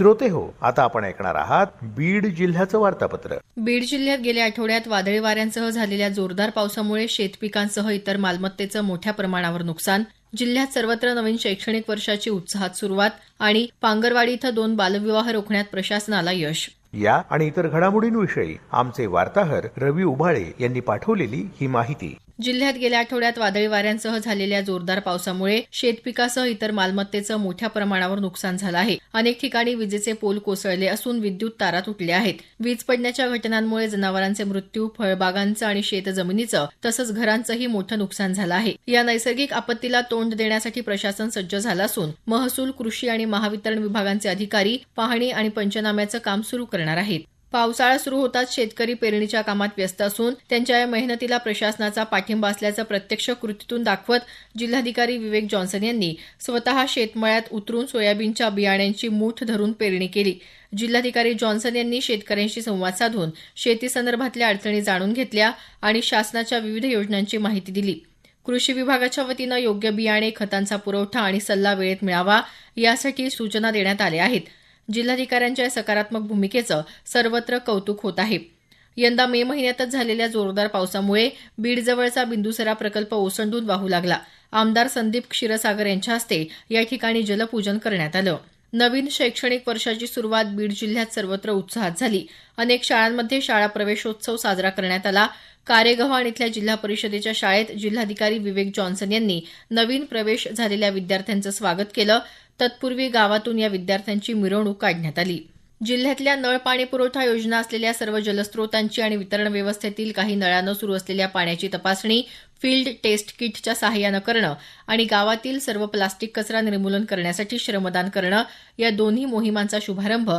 श्रोते हो आता आपण ऐकणार आहात बीड जिल्ह्याचं वार्तापत्र. बीड जिल्ह्यात गेल्या आठवड्यात वादळी वाऱ्यांसह झालेल्या जोरदार पावसामुळे शेतपिकांसह इतर मालमत्तेचं मोठ्या प्रमाणावर नुकसान जिल्ह्यात सर्वत्र नवीन शैक्षणिक वर्षाची उत्साहात सुरुवात आणि पांगरवाडी इथं दोन बालविवाह रोखण्यात प्रशासनाला यश. या आणि इतर घडामोडींविषयी आमचे वार्ताहर रवी उभाळे यांनी पाठवलेली ही माहिती. जिल्ह्यात गेल्या आठवड्यात वादळी वाऱ्यांसह झालेल्या जोरदार पावसामुळे शेतपिकासह इतर मालमत्तेचं मोठ्या प्रमाणावर नुकसान झालं आहे. अनेक ठिकाणी विजेचे पोल कोसळले असून विद्युत तारा तुटल्या आहेत. वीज पडण्याच्या घटनांमुळे जनावरांचे मृत्यू फळबागांचं आणि शेतजमिनीचं तसंच घरांचंही मोठं नुकसान झालं आहे. या नैसर्गिक आपत्तीला तोंड देण्यासाठी प्रशासन सज्ज झालं असून महसूल कृषी आणि महावितरण विभागांचे अधिकारी पाहणी आणि पंचनाम्याचं काम सुरू करणार आहेत. पावसाळा सुरू होताच शेतकरी पेरणीच्या कामात व्यस्त असून त्यांच्या या मेहनतीला प्रशासनाचा पाठिंबा असल्याचं प्रत्यक्ष कृतीतून दाखवत जिल्हाधिकारी विवेक जॉन्सन यांनी स्वतः शेतमळ्यात उतरून सोयाबीनच्या बियाण्यांची मूठ धरून पेरणी केली. जिल्हाधिकारी जॉन्सन यांनी शेतकऱ्यांशी संवाद साधून शेतीसंदर्भातल्या अडचणी जाणून घेतल्या आणि शासनाच्या विविध योजनांची माहिती दिली. कृषी विभागाच्या वतीनं योग्य बियाणे खतांचा पुरवठा आणि सल्ला वेळेत मिळावा यासाठी सूचना देण्यात आल्या आहेत. जिल्हाधिकाऱ्यांच्या या सकारात्मक भूमिकेचं सर्वत्र कौतुक होत आहे. यंदा मे महिन्यातच झालेल्या जोरदार पावसामुळे बीडजवळचा बिंदुसरा प्रकल्प ओसंडून वाहू लागला. आमदार संदीप क्षीरसागर यांच्या हस्ते या ठिकाणी जलपूजन करण्यात आलं. नवीन शैक्षणिक वर्षाची सुरुवात बीड जिल्ह्यात सर्वत्र उत्साहात झाली. अनेक शाळांमध्ये शाळा प्रवेशोत्सव साजरा करण्यात आला. कारेगव्हाण इथल्या जिल्हा परिषदेच्या शाळेत जिल्हाधिकारी विवेक जॉन्सन यांनी नवीन प्रवेश झालेल्या विद्यार्थ्यांचं स्वागत केलं. तत्पूर्वी गावातून या विद्यार्थ्यांची मिरवणूक काढण्यात आली. जिल्ह्यातल्या नळ पाणी पुरवठा योजना असलेल्या सर्व जलस्रोतांची आणि वितरण व्यवस्थेतील काही नळानं सुरू असलेल्या पाण्याची तपासणी फील्ड टेस्ट किटच्या सहाय्यानं करणं आणि गावातील सर्व प्लास्टिक कचरा निर्मूलन करण्यासाठी श्रमदान करणं या दोन्ही मोहिमांचा शुभारंभ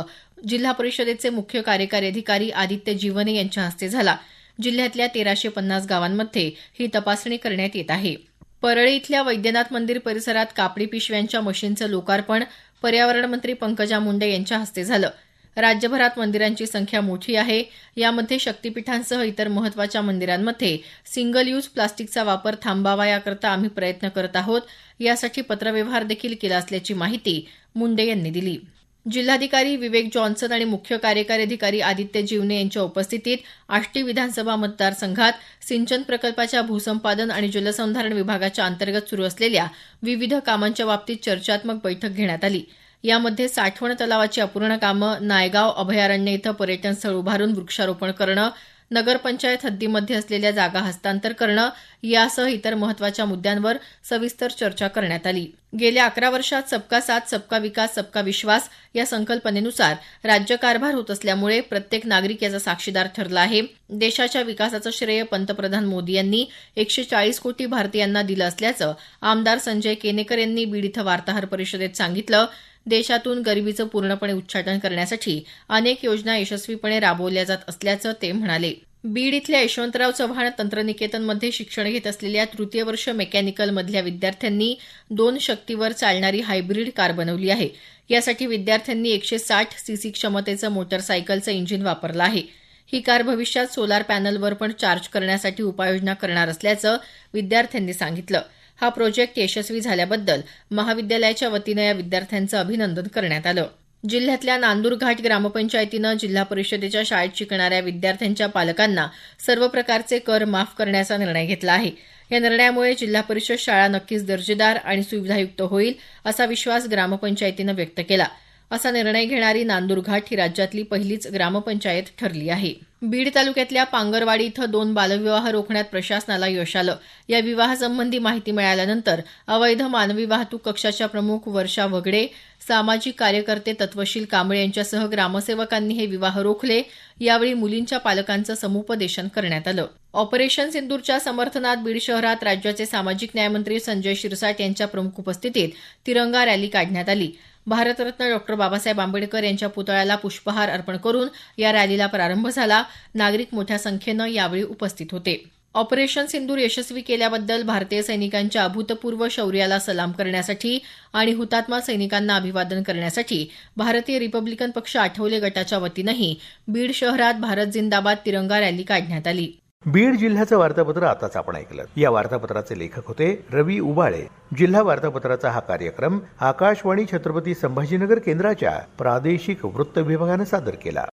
जिल्हा परिषदेचे मुख्य कार्यकारी अधिकारी आदित्य जीवने यांच्या हस्ते झाला. जिल्ह्यातल्या तेराशे पन्नास गावांमध्ये ही तपासणी करण्यात येत आहे. परळी इथल्या वैद्यनाथ मंदिर परिसरात कापडी पिशव्यांच्या मशीनचं लोकार्पण पर्यावरण मंत्री पंकजा मुंडे यांच्या हस्ते झालं. राज्यभरात मंदिरांची संख्या मोठी आहे. यामध्ये शक्तीपीठांसह इतर महत्त्वाच्या मंदिरांमध्ये सिंगल यूज प्लास्टिकचा वापर थांबावा याकरता आम्ही प्रयत्न करत आहोत. यासाठी पत्रव्यवहार देखील केला असल्याची माहिती मुंडे यांनी दिली. जिल्हाधिकारी विवेक जॉन्सन आणि मुख्य कार्यकारी अधिकारी आदित्य जीवने यांच्या उपस्थितीत आष्टी विधानसभा मतदारसंघात सिंचन प्रकल्पाच्या भूसंपादन आणि जलसंधारण विभागाच्या अंतर्गत सुरू असलेल्या विविध कामांच्या बाबतीत चर्चात्मक बैठक घेण्यात आली. यामध्ये साठवण तलावाची अपूर्ण कामं नायगाव अभयारण्य इथं पर्यटन स्थळ उभारून वृक्षारोपण करणं नगरपंचायत हद्दीमध्ये असलेल्या जागा हस्तांतर करणं यासह इतर महत्त्वाच्या मुद्द्यांवर सविस्तर चर्चा करण्यात आली. गेल्या अकरा वर्षात सबका साथ सबका विकास सबका विश्वास या संकल्पनेनुसार राज्यकारभार होत असल्यामुळे प्रत्येक नागरिक याचा साक्षीदार ठरला आहे. देशाच्या विकासाचं श्रेय पंतप्रधान मोदी यांनी एकशे चाळीस कोटी भारतीयांना दिलं असल्याचं आमदार संजय केनेकर यांनी बीड इथं वार्ताहर परिषदेत सांगितलं. देशातून गरिबीचं पूर्णपणे उच्चाटन करण्यासाठी अनेक योजना यशस्वीपणे राबवल्या जात असल्याचं ते म्हणाले. बीड इथल्या यशवंतराव चव्हाण तंत्रनिकेतनमध्ये शिक्षण घेत असलेल्या तृतीय वर्ष मेकॅनिकल मधल्या विद्यार्थ्यांनी दोन शक्तीवर चालणारी हायब्रीड कार बनवली आहे. यासाठी विद्यार्थ्यांनी एकशे साठ सीसी क्षमतेचं मोटरसायकलचं इंजिन वापरलं आहे. ही कार भविष्यात सोलार पॅनलवर पण चार्ज करण्यासाठी उपाययोजना करणार असल्याचं विद्यार्थ्यांनी सांगितलं. हा प्रोजेक्ट यशस्वी झाल्याबद्दल महाविद्यालयाच्या वतीनं या विद्यार्थ्यांचं अभिनंदन करण्यात आलं. जिल्ह्यातल्या नांदूरघाट ग्रामपंचायतीनं जिल्हा परिषदेच्या शाळेत शिकणाऱ्या विद्यार्थ्यांच्या पालकांना सर्व प्रकारचे कर माफ करण्याचा निर्णय घेतला आहे. या निर्णयामुळे जिल्हा परिषद शाळा नक्कीच दर्जेदार आणि सुविधायुक्त होईल असा विश्वास ग्रामपंचायतीनं व्यक्त केला. असा निर्णय घेणारी नांदुरघाट ही राज्यातली पहिलीच ग्रामपंचायत ठरली आहे. बीड तालुक्यातल्या पांगरवाडी इथं दोन बालविवाह रोखण्यात प्रशासनाला यश आलं. या विवाहासंबंधी माहिती मिळाल्यानंतर अवैध मानवी वाहतूक कक्षाच्या प्रमुख वर्षा वगडे सामाजिक कार्यकर्ते तत्वशील कांबळे यांच्यासह ग्रामसेवकांनी हे विवाह रोखले. यावेळी मुलींच्या पालकांचं समुपदेशन करण्यात आलं. ऑपरेशन सिंदूरच्या समर्थनात बीड शहरात राज्याचे सामाजिक न्यायमंत्री संजय शिरसाट यांच्या प्रमुख उपस्थितीत तिरंगा रॅली काढण्यात आली. भारतरत्न डॉक्टर बाबासाहेब आंबेडकर यांच्या पुतळ्याला पुष्पहार अर्पण करून या रॅलीला प्रारंभ झाला. नागरिक मोठ्या संख्येनं यावेळी उपस्थित होते. ऑपरेशन सिंदूर यशस्वी केल्याबद्दल भारतीय सैनिकांच्या अभूतपूर्व शौर्याला सलाम करण्यासाठी आणि हुतात्मा सैनिकांना अभिवादन करण्यासाठी भारतीय रिपब्लिकन पक्ष आठवले गटाच्या वतीनंही बीड शहरात भारत जिंदाबाद तिरंगा रॅली काढण्यात आली. बीड जिल्ह्याचं वार्तापत्र आताच आपण ऐकलं. या वार्तापत्राचे लेखक होते रवी उबाळे. जिल्हा वार्तापत्राचा हा कार्यक्रम आकाशवाणी छत्रपती संभाजीनगर केंद्राच्या प्रादेशिक वृत्त विभागानं सादर केला.